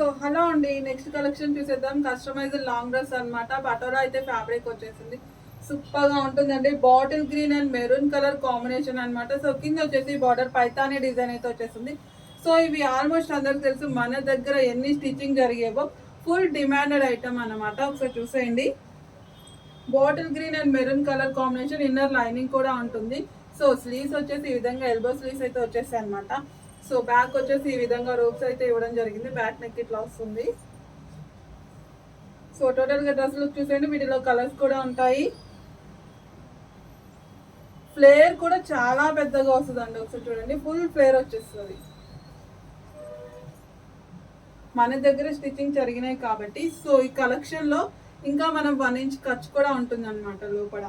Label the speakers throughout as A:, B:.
A: So hello అండి. Next collection చూసేద్దాం. Customize long dress అన్నమాట. బటోరా అయితే ఫ్యాబ్రిక్ వచ్చేసింది. సూపర్గా ఉంటుందండి. Bottle green and maroon colour combination అన్నమాట. సో కింద వచ్చేసి బార్డర్ పైతాని డిజైన్ అయితే వచ్చేసింది. సో ఇవి ఆల్మోస్ట్ అందరికి తెలుసు. మన దగ్గర ఎన్ని స్టిచ్చింగ్ జరిగేవో. ఫుల్ డిమాండెడ్ ఐటమ్ అన్నమాట. ఒకసారి చూసేయండి. Bottle green and maroon colour combination inner lining కూడా ఉంటుంది. సో స్లీవ్స్ వచ్చేసి ఈ విధంగా ఎల్బో స్లీవ్స్ అయితే వచ్చేసాయి అనమాట సో బ్యాక్ వచ్చేసి ఈ విధంగా రోప్స్ అయితే ఇవ్వడం జరిగింది. బ్యాక్ నెక్ ఇట్లా వస్తుంది. సో టోటల్గా డ్రెస్ లుక్ చూసేయండి. వీటిలో కలర్స్ కూడా ఉంటాయి. ఫ్లేర్ కూడా చాలా పెద్దగా వస్తుంది అండి ఒకసారి చూడండి. ఫుల్ ఫ్లేర్ వచ్చేస్తుంది. మన దగ్గర స్టిచ్చింగ్ జరిగినాయి కాబట్టి. సో ఈ కలెక్షన్లో ఇంకా మనం వన్ ఇంచ్ ఖర్చు కూడా ఉంటుంది అనమాట లోపల.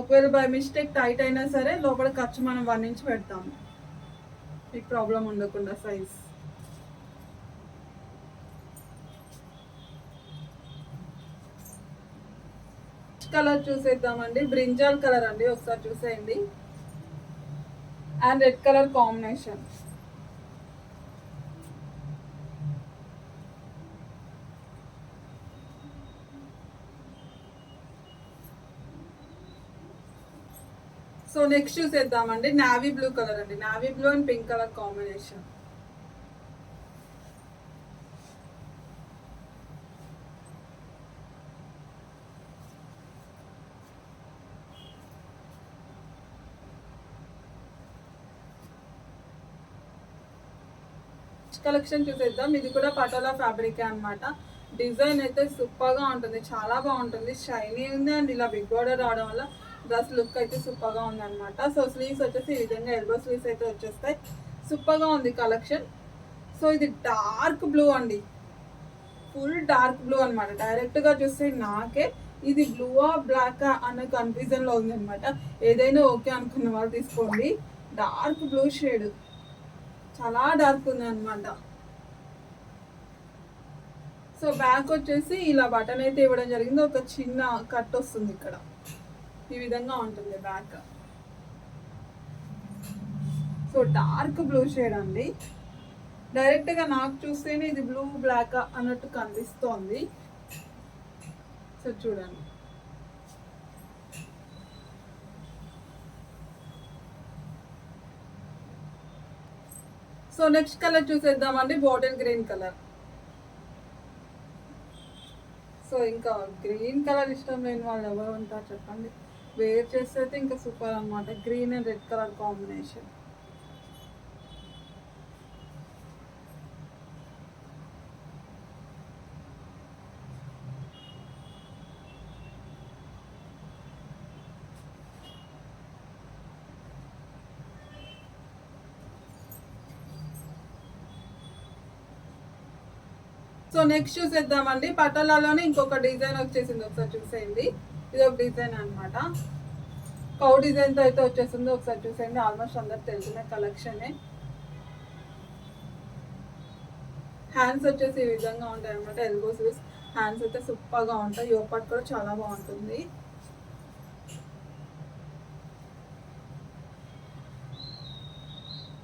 A: ఒకవేళ బై మిస్టేక్ టైట్ అయినా సరే లోపల ఖర్చు మనం వన్ ఇంచ్ పెడతాము మీకు ప్రాబ్లం ఉండకుండా సైజ్ కలర్ చూసేద్దామండి. బ్రింజాల్ కలర్ అండి. ఒకసారి చూసేయండి. And red colour combination so next చూసేద్దామండి. నావీ బ్లూ కలర్ అండి. Navy blue and pink colour combination collection చూసేద్దాం. ఇది కూడా పటోలా ఫ్యాబ్రిక్ అన్నమాట. డిజైన్ అయితే సూపర్గా ఉంటుంది. చాలా బాగుంటుంది. షైనీ ఉంది అండ్ ఇలా బిగ్ బార్డర్ రావడం వల్ల డ్రెస్ లుక్ అయితే సూపర్గా ఉంది అనమాట సో స్లీవ్స్ వచ్చేసి ఈ విధంగా ఎల్బో స్లీవ్స్ అయితే వచ్చేస్తాయి. సూపర్గా ఉంది కలెక్షన్. సో ఇది డార్క్ బ్లూ అండి. ఫుల్ డార్క్ బ్లూ అనమాట డైరెక్ట్గా చూస్తే నాకే ఇది బ్లూవా బ్లాక్ అన్న కన్ఫ్యూజన్లో ఉంది అనమాట ఏదైనా ఓకే అనుకున్న వాళ్ళు తీసుకోండి. Dark blue shade. చాలా డార్క్ ఉంది అనమాట సో బ్యాక్ వచ్చేసి ఇలా బటన్ అయితే ఇవ్వడం జరిగింది. ఒక చిన్న కట్ వస్తుంది ఇక్కడ. ఈ విధంగా ఉంటుంది back so dark blue shade అండి. డైరెక్ట్గా నాకు చూస్తేనే ఇది బ్లూ బ్లాక్ అన్నట్టు కనిపిస్తోంది. సో చూడండి. సో నెక్స్ట్ కలర్ చూసేద్దామండి బాటిల్ గ్రీన్ కలర్ సో ఇంకా గ్రీన్ కలర్ ఇష్టం లేని వాళ్ళు ఎవరు ఉంటారు చెప్పండి. వేర్ చేస్తే అయితే ఇంకా సూపర్ అనమాట green and red colour combination so next చూసేద్దామండి పటోలాలోనే ఇంకొక డిజైన్ వచ్చేసింది. ఒకసారి చూసేయండి. ఇది ఒక డిజైన్ అనమాట కౌ డిజైన్తో అయితే వచ్చేసిందో. ఒకసారి చూసేయండి. ఆల్మోస్ట్ అందరు తెలిసిన కలెక్షనే హ్యాండ్స్ వచ్చేసి ఈ విధంగా ఉంటాయి అనమాట ఎల్బో స్లీవ్స్ హ్యాండ్స్ అయితే సూపర్గా ఉంటాయి. యోపట్ కూడా చాలా బాగుంటుంది.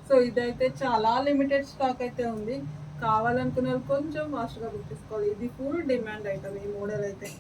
A: సో ఇదైతే చాలా లిమిటెడ్ స్టాక్ అయితే ఉంది. కావాలనుకునే వాళ్ళు కొంచెం ఫాస్ట్గా బుక్ చేసుకోవాలి. ఇది ఫుల్ డిమాండ్ అవుతుంది ఈ మోడల్ అయితే.